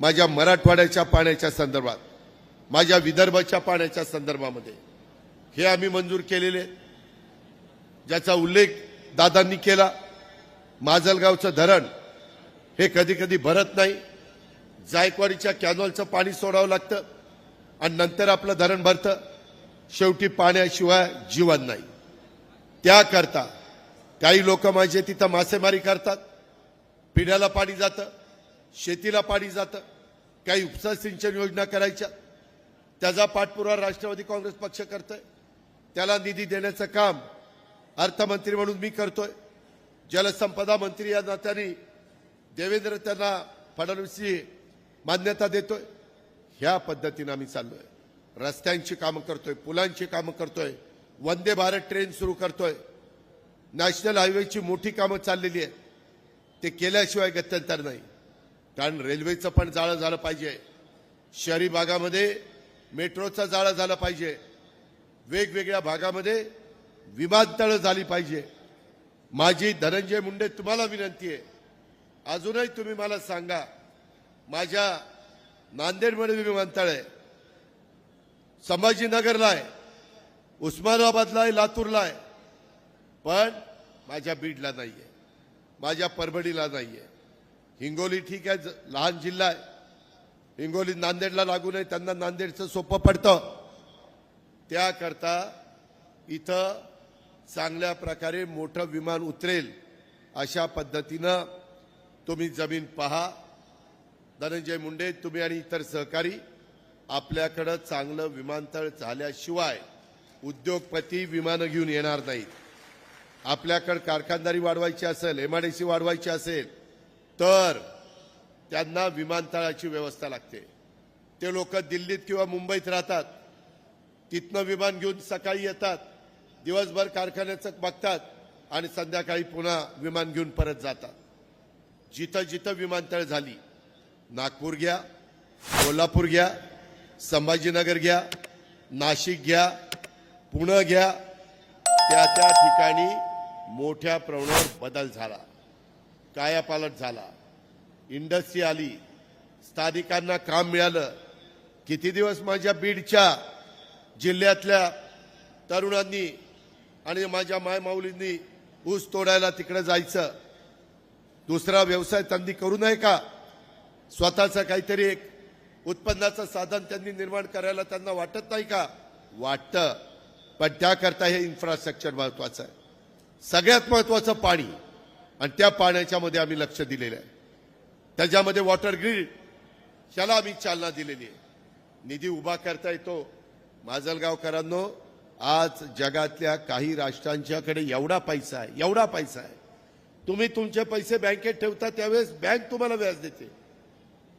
माझ्या मराठवाड्याच्या पाण्याच्या संदर्भात माझ्या विदर्भाच्या पाण्याच्या संदर्भामध्ये हे आम्ही मंजूर केलेले. ज्याचा उल्लेख दादांनी केला माजलगावचं धरण हे कधी कधी भरत नाही. जायकवाडीच्या कॅनॉलचं पाणी सोडावं लागतं आणि नंतर आपलं धरण भरतं. शेवटी पाण्याशिवाय जीवन नाही. त्याकरता काही लोक माझे तिथं मासेमारी करतात पिण्याला पाणी जातं. शेतीला पाणी जातं. काही उपसा सिंचन योजना करायच्या. त्याचा पाठपुरावा राष्ट्रवादी काँग्रेस पक्ष करतोय. त्याला निधी देण्याचं काम अर्थमंत्री म्हणून मी करतोय. जलसंपदा मंत्री या नात्याने देवेंद्र त्यांना फडणवीसची मान्यता देतोय. ह्या पद्धतीनं आम्ही चाललोय. रस्त्यांची कामं करतोय पुलांची कामं करतोय वंदे भारत ट्रेन सुरू करतोय. नॅशनल हायवेची मोठी कामं चाललेली आहेत. ते केल्याशिवाय गत्यंतर नाही. कारण रेल्वेचं पण जाळं झालं पाहिजे. शहरी भागामध्ये मेट्रोचं जाळं झालं पाहिजे. वेगवेगळ्या भागामध्ये विमानतळं झाली पाहिजे. माझी धनंजय मुंडे तुम्हाला विनंती आहे. अजूनही तुम्ही मला सांगा माझ्या नांदेडमध्ये विमानतळ आहे. संभाजीनगरला आहे. उस्मानाबादला आहे लातूरला आहे. पण माझ्या बीडला नाही आहे माझ्या परभणीला नाही आहे हिंगोली ठीक आहे ज- लहान जिल्हा आहे. हिंगोली नांदेडला लागू नये त्यांना नांदेडचं सोपं पडतं. त्याकरता इथं चांगल्या प्रकारे मोठं विमान उतरेल अशा पद्धतीनं तुम्ही जमीन पहा. धनंजय मुंडे तुम्ही आणि इतर सहकारी आपल्याकडं चांगलं विमानतळ झाल्याशिवाय उद्योगपती विमानं घेऊन येणार नाहीत. आपल्याकडं कारखानदारी वाढवायची असेल एमआयडीसी वाढवायची असेल तर त्यांना विमानतळाची व्यवस्था लागते. ते लोक दिल्लीत किंवा मुंबईत राहतात. तिथनं विमान घेऊन सकाळी येतात. दिवसभर कारखान्याचं बघतात आणि संध्याकाळी पुन्हा विमान घेऊन परत जातात. जिथं जिथं विमानतळ झाली नागपूर घ्या कोल्हापूर घ्या संभाजीनगर घ्या नाशिक घ्या पुणे घ्या त्या त्या ठिकाणी मोठ्या प्रमाणावर बदल झाला. कायापालट झाला. इंडस्ट्री आली. स्थानिकांना काम मिळालं. किती दिवस माझ्या बीडच्या जिल्ह्यातल्या तरुणांनी आणि माझ्या मायमाऊलींनी ऊस तोडायला तिकडे जायचं. दुसरा व्यवसाय त्यांनी करू नये का? स्वतःचं काहीतरी एक उत्पन्नाचं साधन त्यांनी निर्माण करायला त्यांना वाटत नाही का? वाटतं. पण त्याकरता हे इन्फ्रास्ट्रक्चर महत्वाचं आहे. सगळ्यात महत्वाचं पाणी. आणि त्या पाण्याच्या मध्ये आम्ही लक्ष दिलेलं आहे. त्याच्यामध्ये वॉटर ग्रीड ह्याला आम्ही चालना दिलेली आहे. निधी उभा करता येतो. माजलगावकरांनो आज जगातल्या काही राष्ट्रांच्याकडे एवढा पैसा आहे एवढा पैसा आहे. तुम्ही तुमचे पैसे बँकेत ठेवता त्यावेळेस बँक तुम्हाला व्याज देते.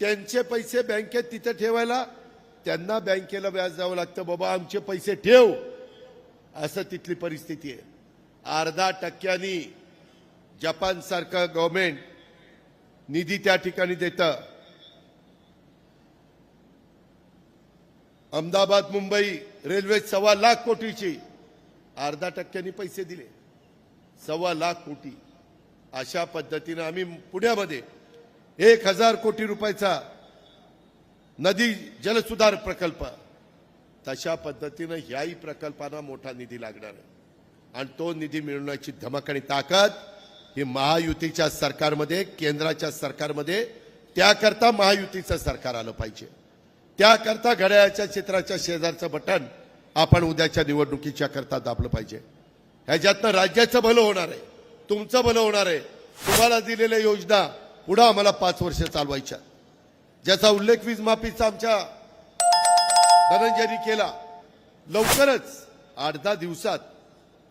त्यांचे पैसे बँकेत तिथे ठेवायला त्यांना बँकेला व्याज द्यावं लागतं. बाबा आमचे पैसे ठेव. असं तिथली परिस्थिती आहे. अर्धा टक्क्यांनी जपान सारखं निधी त्या ठिकाणी देतं. अहमदाबाद मुंबई रेल्वे सव्वा लाख कोटीची अर्धा टक्क्यांनी पैसे दिले. सव्वा लाख कोटी. अशा पद्धतीनं आम्ही पुण्यामध्ये एक हजार कोटी रुपयाचा नदी जलसुधार प्रकल्प तशा पद्धतीनं ह्याही प्रकल्पांना मोठा निधी लागणार आहे. आणि तो निधी मिळवण्याची धमक आणि ताकद ही महायुतीच्या सरकारमध्ये केंद्राच्या सरकारमध्ये त्याकरता महायुतीचं सरकार आलं पाहिजे. त्याकरता घड्याळाच्या चित्राच्या शेजारचं बटन आपण उद्याच्या निवडणुकीच्या करता दाबलं पाहिजे. ह्याच्यातनं राज्याचं भलं होणार आहे. तुमचं भलं होणार आहे. तुम्हाला दिलेल्या योजना पुढं आम्हाला पाच वर्ष चालवायच्या. ज्याचा उल्लेख वीज माफीचा आमच्या धनंजयनी केला. लवकरच आठ दहा दिवसात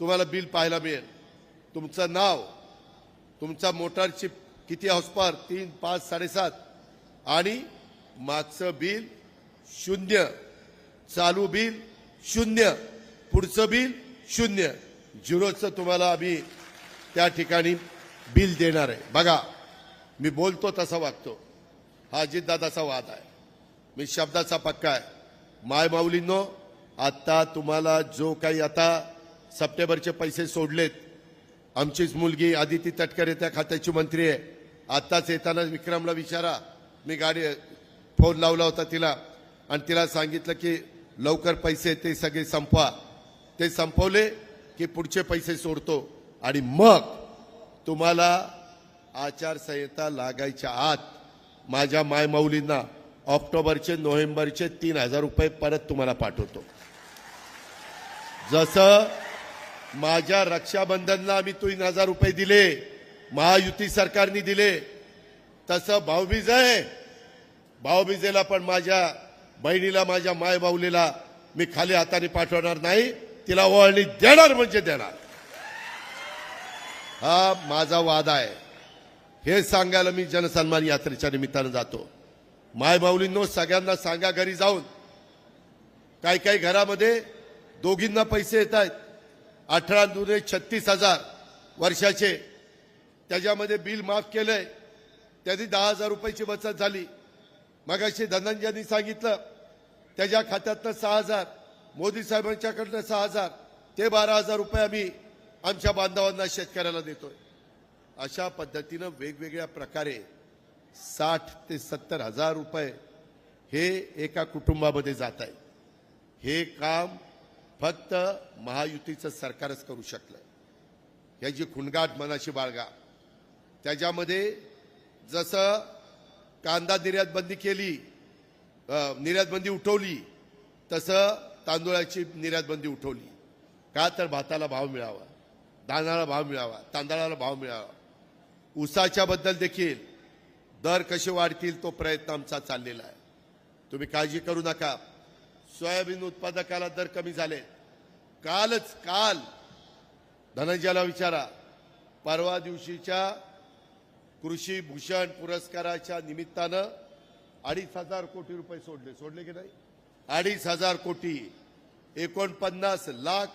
तुम्हाला बिल पाहायला मिळेल. तुमचं नाव तुमचा मोटारची किती हॉस्पार तीन पाच साडेसात. आणि मागचं बिल शून्य. चालू बिल शून्य. पुढचं बिल शून्य. झिरोचं तुम्हाला आम्ही त्या ठिकाणी बिल देणार आहे. बघा मी बोलतो तसा वागतो. हा अजितदादाचा वाद आहे. मी शब्दाचा पक्का आहे. माय माऊलींनो आत्ता तुम्हाला जो काही आता सप्टेंबरचे पैसे सोडलेत आमचीच मुलगी आदिती तटकरे त्या खात्याची मंत्री आहे. आत्ताच येताना विक्रमला विचारा. मी गाडी फोन लावला होता तिला. आणि तिला सांगितलं की लवकर पैसे ते सगळे संपवा. ते संपवले की पुढचे पैसे सोडतो. आणि मग तुम्हाला आचारसंहिता लागायच्या आत माझ्या मायमाऊलींना ऑक्टोबरचे नोव्हेंबरचे तीन हजार रुपये परत तुम्हाला पाठवतो. जसं माझ्या रक्षाबंधनला आम्ही तीन हजार रुपये दिले. महायुती सरकारने दिले. तसं भाऊबीज आहे. भाऊबीजेला पण माझ्या बहिणीला माझ्या मायबाऊलीला मी खाली हाताने पाठवणार नाही. तिला ओळणी देणार म्हणजे देणार. हा माझा वाद आहे. हे सांगायला मी जनसन्मान यात्रेच्या निमित्तानं जातो. मायबाऊलींनो सगळ्यांना सांगा घरी जाऊन. काही काही घरामध्ये दोघींना पैसे येत आहेत अठरा दुने छत्तीस हजार वर्षाचे. त्याच्यामध्ये बिल माफ केलंय. त्याची दहा हजार रुपयाची बचत झाली. मगाशी धनंजयांनी सांगितलं त्याच्या खात्यातनं सहा हजार मोदी साहेबांच्याकडनं सहा हजार ते बारा हजार रुपये आम्ही आमच्या बांधवांना शेतकऱ्याला देतोय. अशा पद्धतीनं वेगवेगळ्या प्रकारे साठ ते सत्तर हजार रुपये हे एका कुटुंबामध्ये जात आहे. हे काम फक्त महायुतीचं सरकारच करू शकलं. ह्याची खुणगाट मनाशी बाळगा. त्याच्यामध्ये जसं कांदा निर्यातबंदी केली निर्यातबंदी उठवली तसं तांदूळाची निर्यातबंदी उठवली. का तर भाताला भाव मिळावा धानाला भाव मिळावा तांदळाला भाव मिळावा. उसाच्या बद्दल देखील दर कसे वाढतील तो प्रयत्न आमचा चाललेला आहे. तुम्ही काळजी करू नका. सोयाबीन उत्पादकाला दर कमी झाले. कालच काल धनंजयाला विचारा परवा दिवशीच्या कृषी भूषण पुरस्काराच्या निमित्तानं अडीच हजार कोटी रुपये सोडले. सोडले की नाही? अडीच हजार कोटी. एकोणपन्नास लाख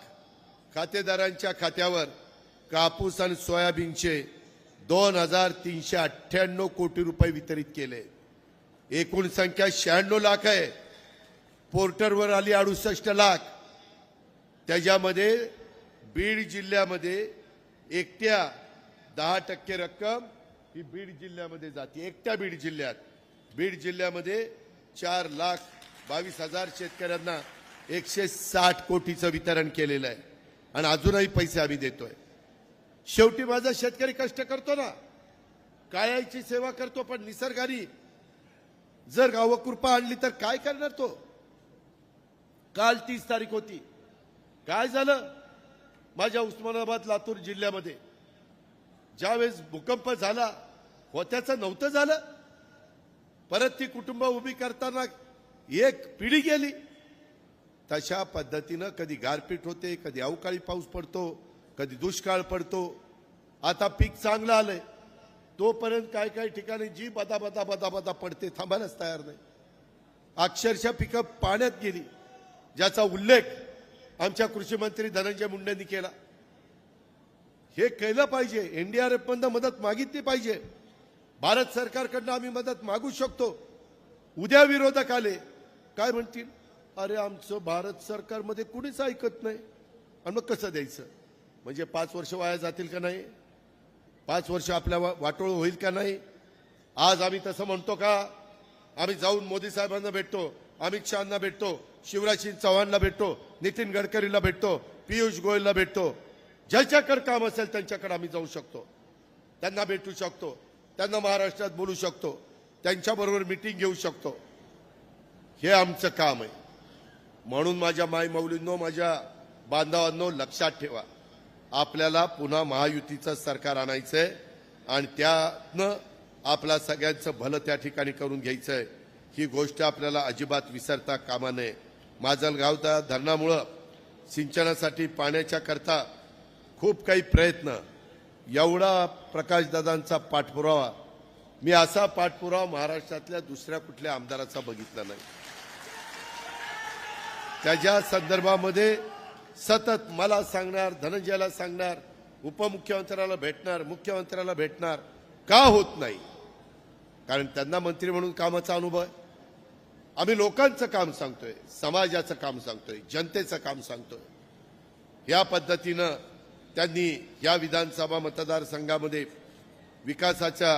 खातेदारांच्या खात्यावर कापूस आणि सोयाबीनचे दोन हजार तीनशे अठ्ठ्याण्णव कोटी रुपये वितरित केले. एकूण संख्या शहाण्णव लाख आहे. पोर्टरवर आली अडुसष्ट लाख. त्याच्यामध्ये बीड जिल्ह्यामध्ये एकट्या दहा टक्के रक्कम ही बीड जिल्ह्यामध्ये जाते. एकट्या बीड जिल्ह्यात. बीड जिल्ह्यामध्ये चार लाख बावीस हजार शेतकऱ्यांना एकशे साठ कोटीचं वितरण केलेलं आहे. आणि अजूनही पैसे आम्ही देतोय. शेवटी माझा शेतकरी कष्ट करतो ना. कायाची सेवा करतो पण निसर्गाने. जर गावकृपा आणली तर काय करणार तो? काल तीस तारीख होती. काय झालं? माझ्या उस्मानाबाद लातूर जिल्ह्यामध्ये ज्यावेळेस भूकंप झाला होत्याचं नव्हतं झालं. परत ती कुटुंब उभी करताना एक पिढी गेली. तशा पद्धतीनं कधी गारपीट होते कधी अवकाळी पाऊस पडतो कधी दुष्काळ पडतो. आता पीक चांगलं आलंय. तोपर्यंत काय काय ठिकाणी जी बदा बदा बदा बदा पडते थांबायलाच तयार नाही. अक्षरशः पिकं पाण्यात गेली. ज्याचा उल्लेख आमच्या कृषी मंत्री धनंजय मुंडेंनी केला. हे केलं पाहिजे. एनडीआरएफ मधनं मदत मागितली पाहिजे. भारत सरकारकडनं आम्ही मदत मागू शकतो. उद्या विरोधक आले. काय म्हणतील? अरे आमचं भारत सरकारमध्ये कुणीच ऐकत नाही. आणि मग कसं द्यायचं? म्हणजे पाच वर्ष वाया जातील का नाही? पाच वर्ष आपल्या वा- वाटोळ होईल का नाही? आज आम्ही तसं म्हणतो का? आम्ही जाऊन मोदी साहेबांना भेटतो. अमित शहाना भेटतो. शिवराजसिंग चव्हाणला भेटतो नितीन गडकरीला भेटतो पियुष गोयलला भेटतो. ज्याच्याकडे काम असेल त्यांच्याकडे आम्ही जाऊ शकतो. त्यांना भेटू शकतो. त्यांना महाराष्ट्रात बोलू शकतो. त्यांच्याबरोबर मिटिंग घेऊ शकतो. हे आमचं काम आहे. म्हणून माझ्या मायमाऊलींनो माझ्या बांधवांनो लक्षात ठेवा. आपल्याला पुन्हा महायुतीचं सरकार आणायचंय आणि त्यातनं आपला सगळ्यांचं भलं त्या ठिकाणी करून घ्यायचंय. ही गोष्ट आपल्याला अजिबात विसरता कामा नये. माजलगावच्या धरणामुळं सिंचनासाठी पाण्याच्या करता खूप काही प्रयत्न. एवढा प्रकाशदादांचा पाठपुरावा. मी असा पाठपुरावा महाराष्ट्रातल्या दुसऱ्या कुठल्या आमदाराचा बघितला नाही. त्याच्या संदर्भामध्ये सतत मला सांगणार धनंजयाला सांगणार उपमुख्यमंत्र्याला भेटणार मुख्यमंत्र्याला भेटणार का होत नाही? कारण त्यांना मंत्री म्हणून कामाचा अनुभव आहे. आम्ही लोकांचं काम सांगतोय समाजाचं काम सांगतोय जनतेचं काम सांगतोय. या पद्धतीनं त्यांनी या विधानसभा मतदारसंघामध्ये विकासाच्या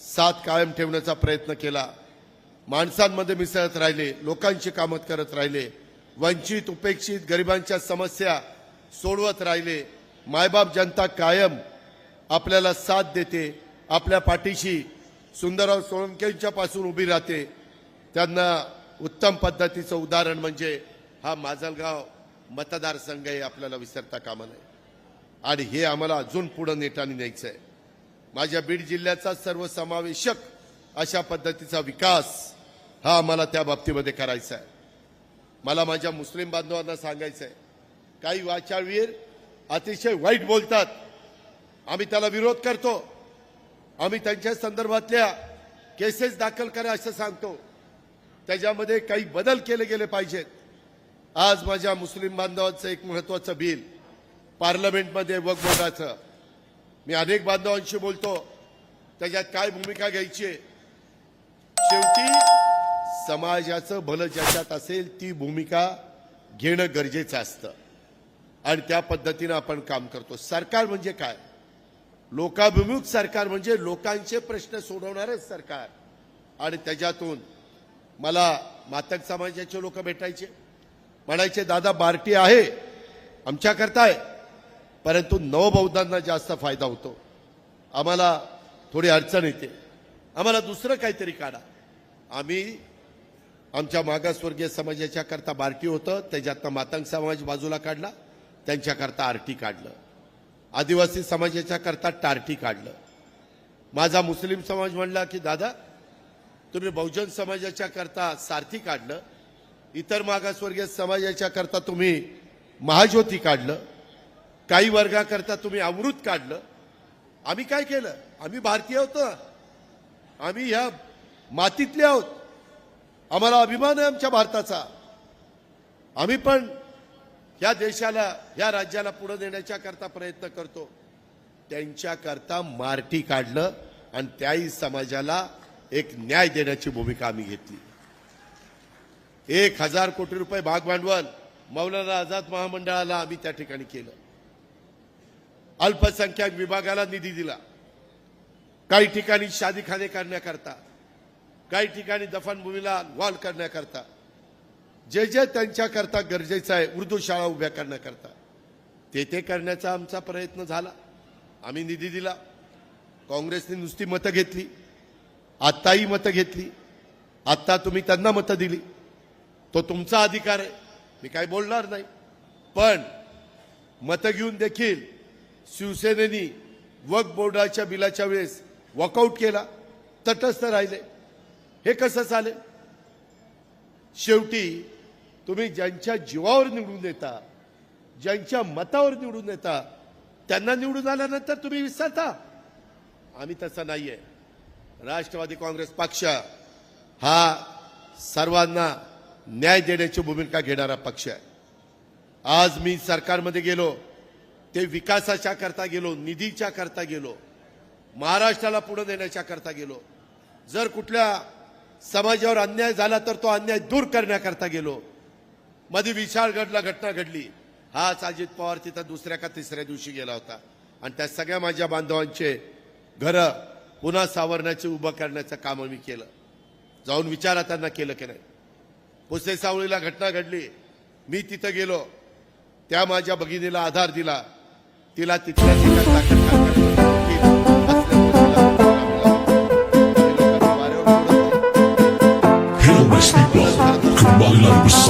साथ कायम ठेवण्याचा प्रयत्न केला. माणसांमध्ये मिसळत राहिले लोकांची कामत करत राहिले वंचित उपेक्षित गरिबांच्या समस्या सोडवत राहिले. मायबाप जनता कायम आपल्याला साथ देते आपल्या पाठीशी सुंदरराव सोळंकेंच्या पासून उभी राहते. त्यांना उत्तम पद्धतीचं उदाहरण म्हणजे हा माजलगाव मतदारसंघ हे आपल्याला विसरता कामा नये. आणि हे आम्हाला अजून पुढं नेटाने न्यायचं आहे. माझ्या बीड जिल्ह्याचा सर्वसमावेशक अशा पद्धतीचा विकास हा आम्हाला त्या बाबतीमध्ये करायचा आहे. मला माझ्या मुस्लिम बांधवांना सांगायचं आहे. काही वाचाळवीर अतिशय वाईट बोलतात. आम्ही त्याला विरोध करतो. आम्ही त्यांच्या संदर्भातल्या केसेस दाखल करा असं सांगतो. त्याच्यामध्ये काही बदल केले गेले पाहिजेत. आज माझ्या मुस्लिम बांधवांचं एक महत्वाचं बिल पार्लमेंटमध्ये वक मी अनेक बांधवांशी बोलतो त्याच्यात काय भूमिका घ्यायची शेवटी समाजाचं भलं ज्याच्यात असेल ती भूमिका घेणं गरजेचं असतं. आणि त्या पद्धतीनं आपण काम करतो. सरकार म्हणजे काय? लोकाभिमुख सरकार म्हणजे लोकांचे प्रश्न सोडवणारच सरकार. आणि त्याच्यातून मला मातक समाजाचे लोक भेटायचे. म्हणायचे दादा बार्टी आहे. आमच्याकरता आहे. परंतु नवबौद्धांना जास्त फायदा होतो. आम्हाला थोडी अडचण येते. आम्हाला दुसरं काहीतरी काढा. आम्ही आमच्या मागासवर्गीय समाजाच्या करता बार्टी होतं. त्याच्यातनं मातंग समाज बाजूला काढला. त्यांच्याकरता आरटी काढलं. आदिवासी समाजाच्या करता टार्टी काढलं. माझा मुस्लिम समाज म्हणला की दादा तुम्ही बहुजन समाजाच्या करता सारथी काढलं इतर मागासवर्गीय समाजाच्या करता तुम्ही महाज्योती काढलं काही वर्गाकरता तुम्ही अमृत काढलं. आम्ही काय केलं? आम्ही भारतीय आहोत आम्ही ह्या मातीतले आहोत. आम्हाला अभिमान आहे आमच्या भारताचा. आम्ही पण या देशाला या राज्याला पुढे देण्याच्या करता प्रयत्न करतो. त्यांच्या करता मार्टी काढलं आणि त्याही समाजाला एक न्याय देण्याची भूमिका आम्ही घेतली. एक हजार कोटी रुपये भाग भांडवल मौलाना आझाद महामंडळाला आम्ही त्या ठिकाणी केलं. अल्पसंख्याक विभागाला निधी दिला. काही ठिकाणी शादीखाने करण्याकरता काही ठिकाणी दफनभूमीला वॉल करण्याकरता जे जे त्यांच्याकरता गरजेचं आहे उर्दू शाळा उभ्या करण्याकरता ते ते करण्याचा आमचा प्रयत्न झाला. आम्ही निधी दिला. काँग्रेसने नुसती मतं घेतली. आत्ताही मतं घेतली. आत्ता तुम्ही त्यांना मतं दिली. तो तुमचा अधिकार आहे. मी काय बोलणार नाही. पण मतं घेऊन देखील शिवसेनेनी वक बोर्डाच्या बिलाच्या वेळेस वॉकआउट केला. तटस्थ राहिले. हे कसं चालेल? शेवटी तुम्ही ज्यांच्या जीवावर निवडून देता ज्यांच्या मतावर निवडून देता त्यांना निवडून आल्यानंतर तुम्ही विसरता. आम्ही तसं आहे राष्ट्रवादी काँग्रेस पक्ष हा सर्वांना न्याय देण्याची भूमिका घेणारा पक्ष आहे. आज मी सरकारमध्ये गेलो ते विकासाच्या करता गेलो निधीच्या करता गेलो महाराष्ट्राला पुढे नेण्याच्या करता गेलो. जर कुठल्या समाजावर अन्याय झाला तर तो अन्याय दूर करण्याकरता गेलो. मध्ये विशाळगडला घटना घडली. हाच अजित पवार तिथं दुसऱ्या का तिसऱ्या दिवशी गेला होता. आणि त्या सगळ्या माझ्या बांधवांचे घरं पुन्हा सावरण्याचे उभं करण्याचं काम मी केलं. जाऊन विचारा त्यांना केलं की नाही. पुसे सावळीला घटना घडली. मी तिथं गेलो. त्या माझ्या भगिनीला आधार दिला. तिला तिथल्या ठिकाणी people.